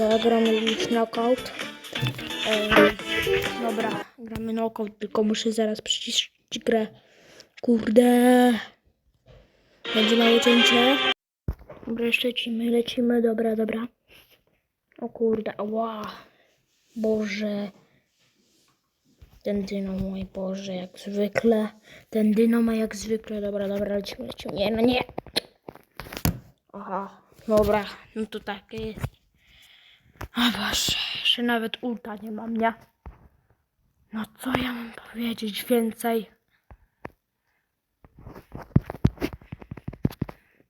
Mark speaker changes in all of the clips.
Speaker 1: Dobra, gramy już knockout. Dobra, gramy knockout, tylko muszę zaraz przyciszyć grę. Kurde. Będzie małe cięcie. Dobra, jeszcze lecimy, lecimy, dobra, dobra. O kurde, ła. Boże. Ten dyno, mój Boże, jak zwykle. Ten dyno ma jak zwykle. Dobra, dobra, lecimy, lecimy. Nie, no nie. Aha, dobra, no to takie jest. A Boże, jeszcze nawet ulta nie mam, nie? No co ja mam powiedzieć więcej?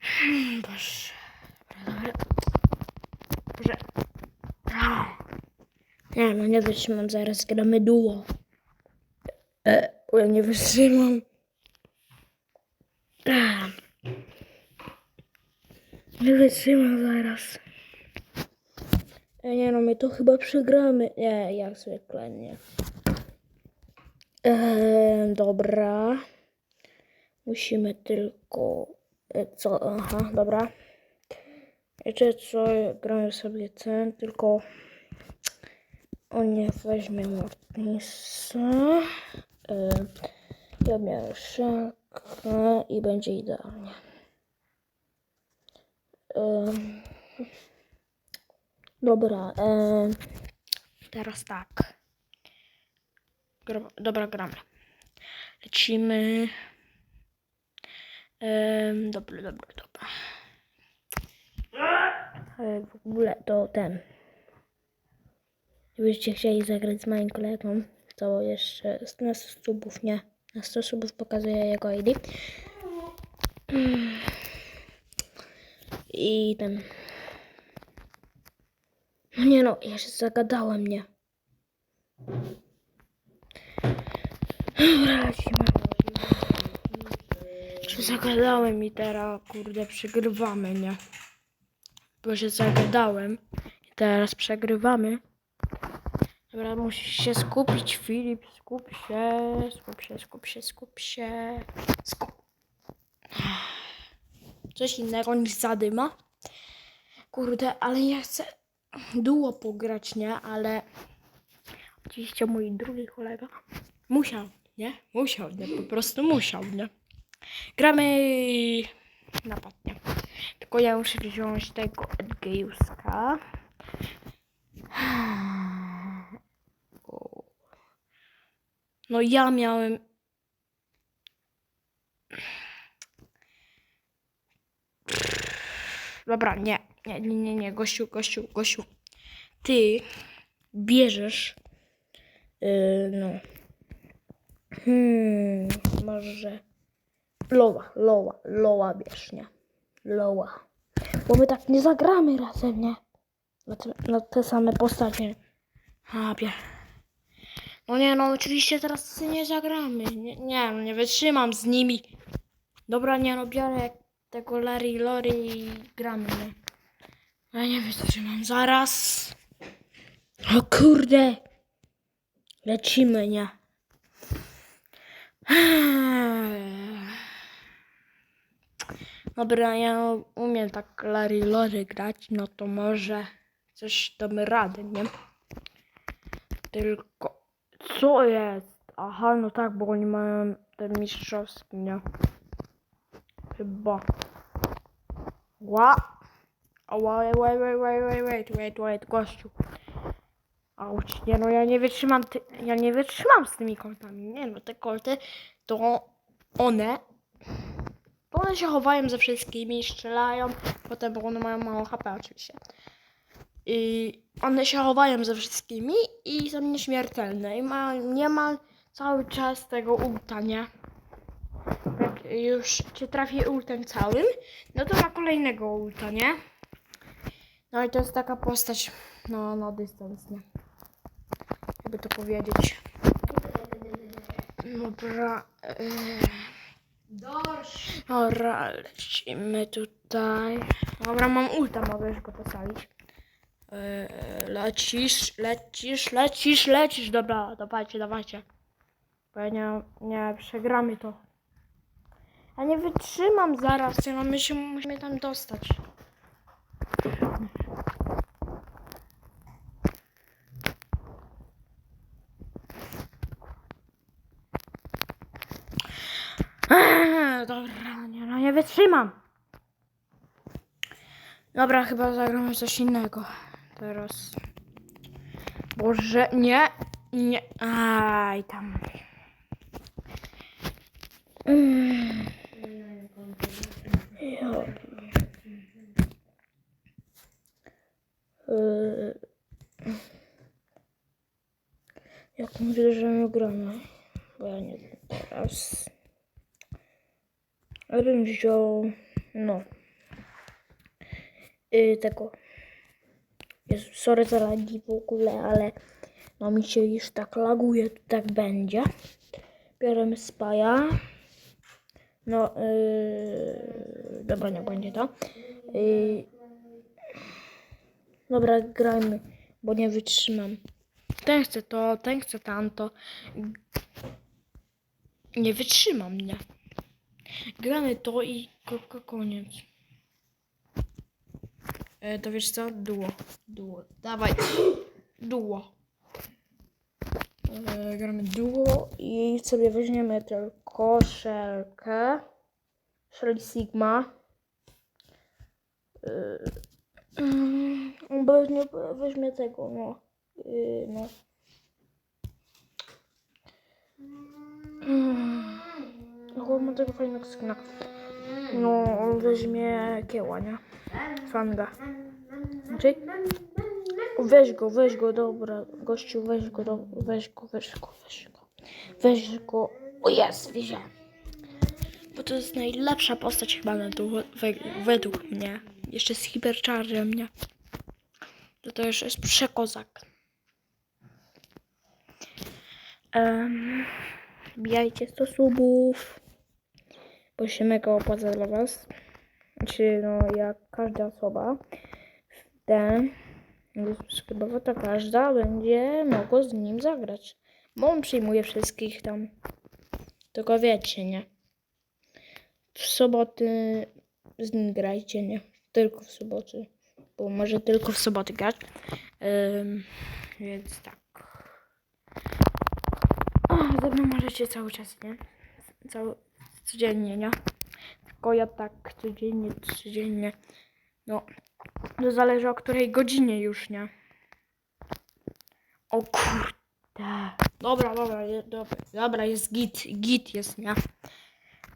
Speaker 1: Hmm, Boże. Dobra, dobra. Nie no, nie wytrzymam, zaraz gramy duo. E, ja nie wytrzymam. Ah. Nie wytrzymam zaraz. E, nie no, my to chyba przegramy. Nie, jak zwykle nie. E, dobra. Musimy tylko... E, co? Aha, dobra. Wiecie co? Gramy sobie ten, tylko... O nie, weźmie Mortisa. E, ja miałem szakę i będzie idealnie. Em, Dobra, em, teraz tak. Gra, dobra, gramy. Lecimy. Em, dobra, dobra, dobra. Ale w ogóle to ten. Gdybyście chcieli zagrać z moim kolegą, to jeszcze na 100 subów, nie. Na 100 subów pokazuję jego ID. I ten. Nie no, ja się zagadałem, nie. Dobra. Się zagadałem i teraz, kurde, przegrywamy, nie? Bo się zagadałem i teraz przegrywamy. Dobra, musisz się skupić, Filip, skup się, skup się, skup się, skup się, skup. Coś innego niż zadyma. Kurde, ale ja chcę duo pograć, nie? Ale oczywiście mój drugi kolega musiał, nie? Musiał, nie? Po prostu musiał, nie? Gramy napad, nie? Tylko ja muszę wziąć tego Edgeuska. No ja miałem... Dobra, nie, nie, nie, nie, nie, gościu, gościu, gościu. Ty bierzesz, yy, no, hmm, może Loła, Loła, Loła bierz, nie? Loła. Bo my tak nie zagramy razem, nie? Na te, na te same postacie. A, bie. No nie, no oczywiście teraz nie zagramy. Nie, nie, no nie wytrzymam z nimi. Dobra, nie, no biorę tego Larry Lory i gramy, nie? Ja nie wytrzymam. Zaraz. O kurde. Lecimy, nie? Dobra, ja umiem tak Larry Lory grać, no to może coś damy radę, nie? Tylko, co jest? Aha, no tak, bo oni mają ten mistrzowski, nie? Chyba. Ła! Ła, wait, wait, wait, wait, wait, wait, wait, gościu. Auć, nie no, ja nie wytrzymam, ty, ja nie wytrzymam z tymi koltami, nie no, te kolty to one, to one się chowają ze wszystkimi, strzelają, potem, bo one mają mało HP oczywiście. I one się chowają ze wszystkimi i są nieśmiertelne i ma, nie ma cały czas tego ulta, nie? Jak już cię trafi ultem całym, no to ma kolejnego ulta, nie? No i to jest taka postać, no, na dystans, nie? Jakby to powiedzieć. Dobra. Yy. Dobra, lecimy tutaj. Dobra, mam ulta, mogę już go postawić. Yy, lecisz, lecisz, lecisz, lecisz. Dobra, dawajcie, dawajcie. Bo ja nie, nie przegramy to. Ja nie wytrzymam zaraz, no my się musimy tam dostać. Eee, Dobra, nie, wytrzymam. Dobra, chyba zagramy coś innego. Teraz. Boże, nie, nie. Aj, tam. Mm. Ja. Jak mówię, że my gramy? Bo ja nie wiem teraz. Ja bym wziął, no, yy, tego. Jezu, sorry za lagi w ogóle, ale no mi się już tak laguje, to tak będzie. Bierzemy spaja. No, yy, dobra, nie będzie to. Yy, dobra, grajmy, bo nie wytrzymam. Ten chce to, ten chce tamto. Nie wytrzymam, nie. Gramy to i kropka koniec. E, to wiesz co? Duo. Duo. Dawaj. Duo. E, gramy duo i sobie weźmiemy tylko szelkę. Shell Sigma. E, mm, weźmie tego, no. E, no. Mm. No, ma tego fajnego skina. No, on weźmie kieła, nie? Fanga. Znaczy? Weź go, weź go, dobra. Gościu, weź go, do, weź go, weź go, weź go. Weź go. O jest, wziąłem. Bo to jest najlepsza postać chyba na dół, we, według mnie. Jeszcze z hiperchargem, nie? To to już jest przekozak. Um, Bijajcie 100 subów, bo się mega opłaca dla was. Znaczy, no, jak każda osoba ten subskrybowa, to każda będzie mogła z nim zagrać. Bo on przyjmuje wszystkich tam. Tylko wiecie, nie? W soboty z nim grajcie, nie? Tylko w soboty. Bo może tylko w soboty grać. Ym, więc tak. O, ze mną możecie cały czas, nie? Cały, codziennie, nie? Tylko ja tak codziennie, codziennie. No, to zależy o której godzinie już, nie? O kurde. Dobra, dobra, je, dobra, dobra, jest git, git jest, nie?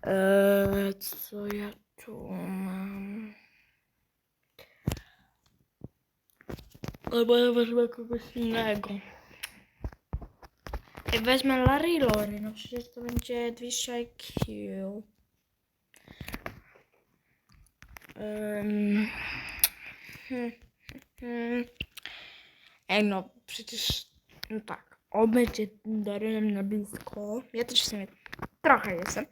Speaker 1: Eee, co ja tu mam? Albo ja wezmę kogoś innego. Wezmę Larry Lory, no przecież to będzie 200 IQ. Um. Ej no, przecież, no tak, on będzie Darynem na blisko. Ja też w sumie trochę jestem,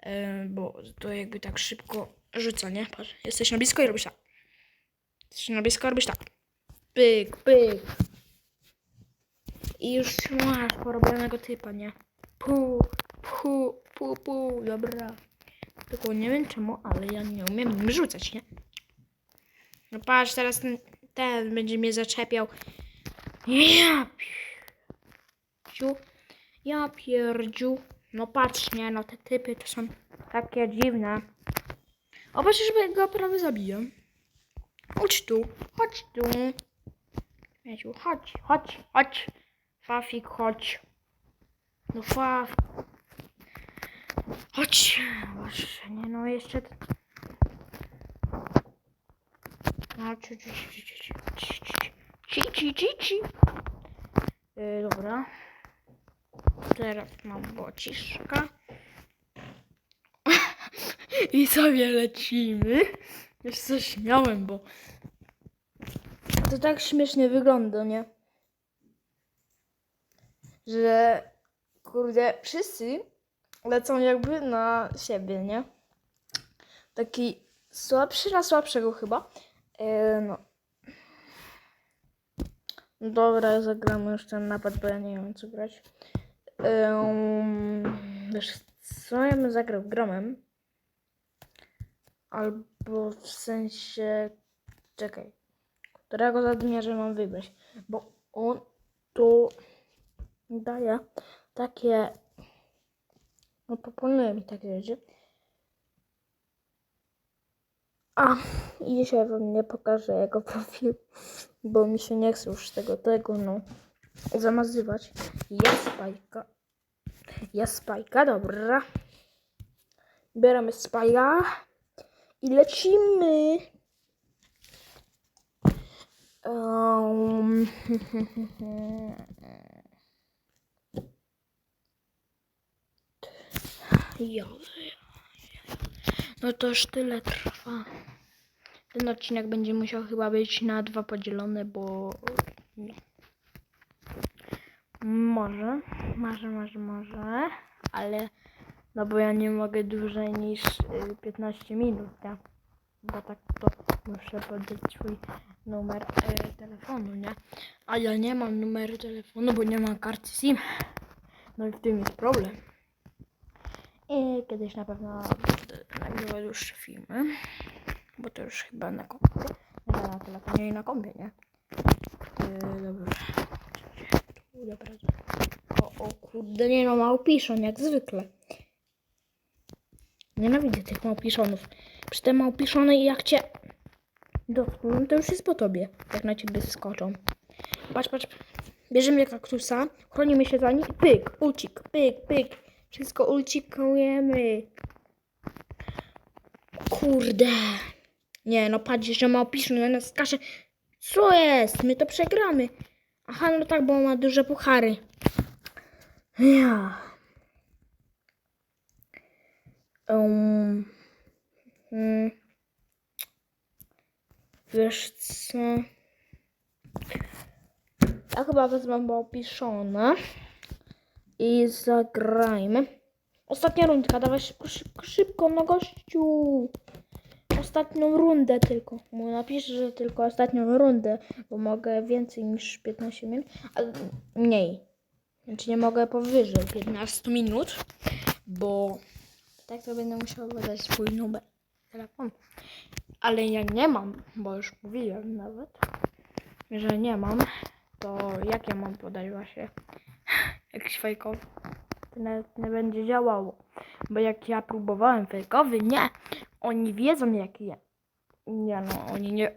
Speaker 1: em, bo to jakby tak szybko rzuca, nie? Patrz, jesteś na blisko i robisz tak. Jesteś na blisko, robisz tak. Pyk, pyk. I już masz porobionego typa, nie? Pu, pu, pu, pu, dobra. Tylko nie wiem czemu, ale ja nie umiem nim rzucać, nie? No patrz, teraz ten, ten będzie mnie zaczepiał. Ja pierdziu. Ja pierdziu. No patrz, nie, no te typy to są takie dziwne. O, patrz, żeby go prawie zabiję. Chodź tu, chodź tu. Mieciu, chodź, chodź, chodź. Fafik, chodź. No Faf. Chodź. Boże, nie no, jeszcze... t- No, ci, ci, ci, ci, ci, ci, ci, ci, ci. Yy, dobra. Teraz mam bociszka. I sobie lecimy. Już coś śmiałem, bo... To tak śmiesznie wygląda, nie? Że... Kurde, wszyscy lecą jakby na siebie, nie? Taki słabszy na słabszego chyba. E, no. Dobra, zagramy już ten napad, bo ja nie wiem co grać. Um, wiesz co, ja bym zagrał gromem. Albo w sensie... Czekaj. Którego zadniarza mam wybrać? Bo on to daje takie No proponuję mi takie rzeczy. A, i dzisiaj wam nie pokażę jego profilu, bo mi się nie chce już tego, tego, no, zamazywać. Ja spajka. Ja spajka, dobra. Bieramy spajka i lecimy. Um, ja. No to już tyle trwa. Ten odcinek będzie musiał chyba być na dwa podzielony, bo. Może, może, może, może, ale no bo ja nie mogę dłużej niż y, 15 minut, nie? Bo tak to muszę podać swój numer y, telefonu, nie? A ja nie mam numeru telefonu, bo nie mam karty SIM. No i w tym jest problem. I kiedyś na pewno nagrywał dłuższe filmy, bo to już chyba na kompie. Nie na telefonie i na kompie, nie? Yy, dobra. O, o kurde, nie no, małpiszon, jak zwykle. Nienawidzę tych małpiszonów. Przy te małpiszony jak cię dotkną, to już jest po tobie, jak na ciebie skoczą. Patrz, patrz. Bierzemy kaktusa, chronimy się za nim i pyk, ulcik, pyk, pyk. Wszystko ulcikujemy. Kurde. Nie, no patrz, że małpiszon na nas skacze. Co jest? My to przegramy. Aha, no tak, bo ma duże puchary. Ja. Um, wiesz co? Ja chyba wezmę małpiszona i zagrajmy. Ostatnia rundka, dawaj szybko, szybko, szybko, no gościu. Ostatnią rundę tylko. Mu napiszę, że tylko ostatnią rundę, bo mogę więcej niż 15 minut, ale mniej. Znaczy nie mogę powyżej 15 minut, bo tak to będę musiała podać swój numer telefonu. Ale ja nie mam, bo już mówiłem nawet, że nie mam, to jak ja mam podać właśnie jakiś fejkowy? To nawet nie będzie działało. Bo jak ja próbowałem fejkowy, nie. Oni wiedzą jaki ja. Nie no, oni nie.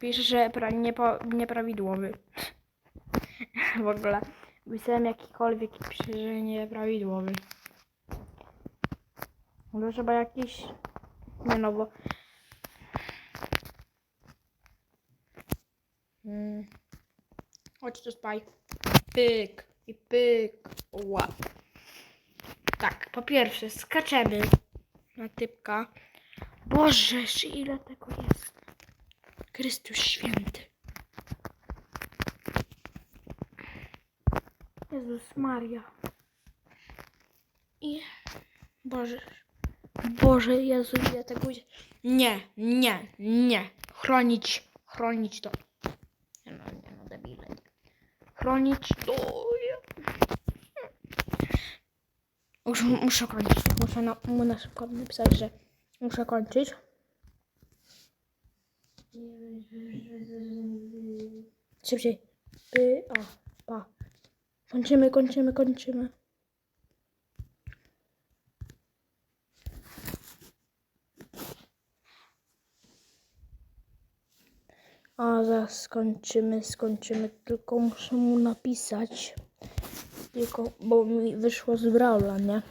Speaker 1: Pisze, że pra, niepo, nieprawidłowy. w ogóle. Pisałem jakikolwiek i pisze, że nieprawidłowy. No trzeba jakiś. Nie no, bo. Mm. Chodź tu spaj. Pyk i pyk. Ła. Tak, po pierwsze skaczemy na typka. Boże, ile tego jest. Chrystus święty. Jezus Maria. I Boże. Boże, Jezu, ile tego jest. Nie, nie, nie. Chronić, chronić to. No, nie no, debile. Chronić to. Muszę, muszę kończyć. Muszę na, na szybko napisać, że muszę kończyć. Szybciej. By, o, pa. Kończymy, kończymy, kończymy. A zaraz skończymy, skończymy. Tylko muszę mu napisać. Tylko, bo mi wyszło z Brawla, nie?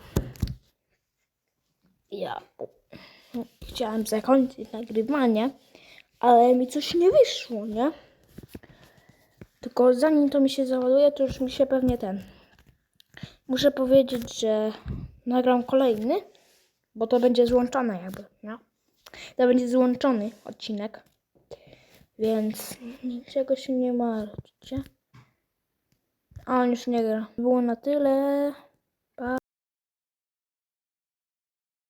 Speaker 1: Ja chciałem zakończyć nagrywanie, ale mi coś nie wyszło, nie? Tylko zanim to mi się załaduje, to już mi się pewnie ten. Muszę powiedzieć, że nagram kolejny, bo to będzie złączone jakby, nie? To będzie złączony odcinek. Więc niczego się nie martwcie. A on już nie gra. Było na tyle.